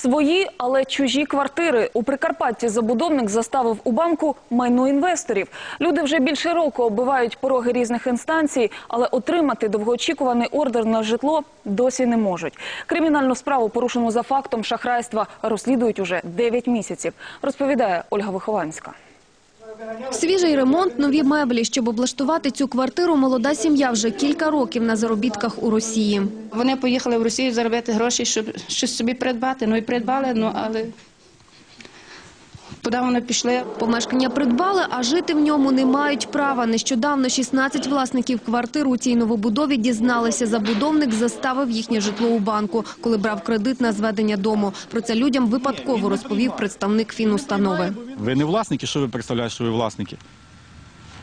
Свої, але чужі квартири. У Прикарпатті забудовник заставив у банку майно інвесторів. Люди вже більше року оббивають пороги різних інстанцій, але отримати довгоочікуваний ордер на житло досі не можуть. Кримінальну справу, порушену за фактом шахрайства, розслідують уже 9 місяців, розповідає Ольга Вихованська. Свіжий ремонт, нові меблі. Щоб облаштувати цю квартиру, молода сім'я вже кілька років на заробітках у Росії. Вони поїхали в Росію заробити гроші, щоб щось собі придбати. Ну і придбали, ну але куди вони пішли? Помешкання придбали, а жити в ньому не мають права. Нещодавно 16 власників квартир у цій новобудові дізналися. Забудовник заставив їхнє житло у банку, коли брав кредит на зведення дому. Про це людям випадково розповів представник фінустанови. Ви не власники, що ви представляєте, що ви власники?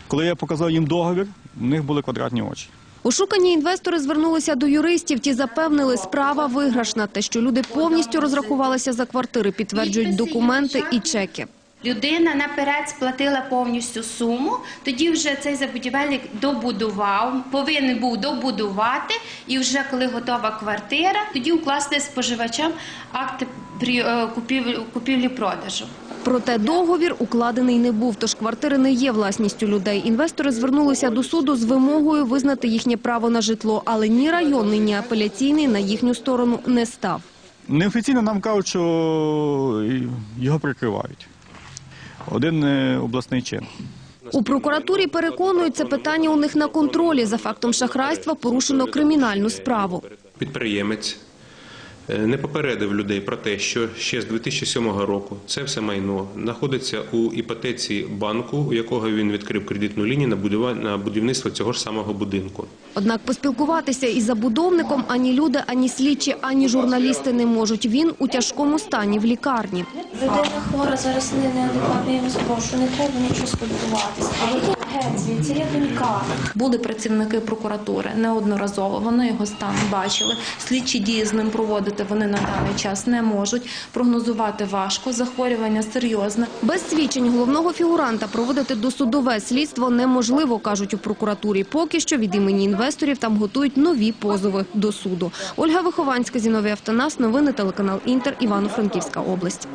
Коли я показав їм договір, у них були квадратні очі. Ушукані інвестори звернулися до юристів. Ті запевнили, справа виграшна. Те, що люди повністю розрахувалися за квартири, підтверджують документи і чеки. Людина наперед сплатила повністю суму, тоді вже цей забудівельник добудував, повинен був добудувати, і вже коли готова квартира, тоді укласти споживачам акт е, купівлі- купівлі-продажу. Проте договір укладений не був, тож квартири не є власністю людей. Інвестори звернулися до суду з вимогою визнати їхнє право на житло, але ні районний, ні апеляційний на їхню сторону не став. Неофіційно нам кажуть, що його прикривають. Один е, обласний чин. У прокуратурі переконують, це питання у них на контролі. За фактом шахрайства порушено кримінальну справу. Підприємець не попередив людей про те, що ще з 2007 року це все майно знаходиться у іпотеці банку, у якого він відкрив кредитну лінію на будівництво цього ж самого будинку. Однак поспілкуватися із забудовником ані люди, ані слідчі, ані журналісти не можуть. Він у тяжкому стані в лікарні. Людина хвора, зараз не вас прошу, не треба нічого спілкуватися. А ви є донька. Були працівники прокуратури неодноразово. Вони його стан бачили. Слідчі дії з ним проводити вони на даний час не можуть. Прогнозувати важко. Захворювання серйозне. Без свідчень головного фігуранта проводити досудове слідство неможливо, кажуть у прокуратурі. Поки що від імені інвесторів там готують нові позови до суду. Ольга Вихованська, Зіновій Автонас, новини телеканал Інтер, Івано-Франківська область.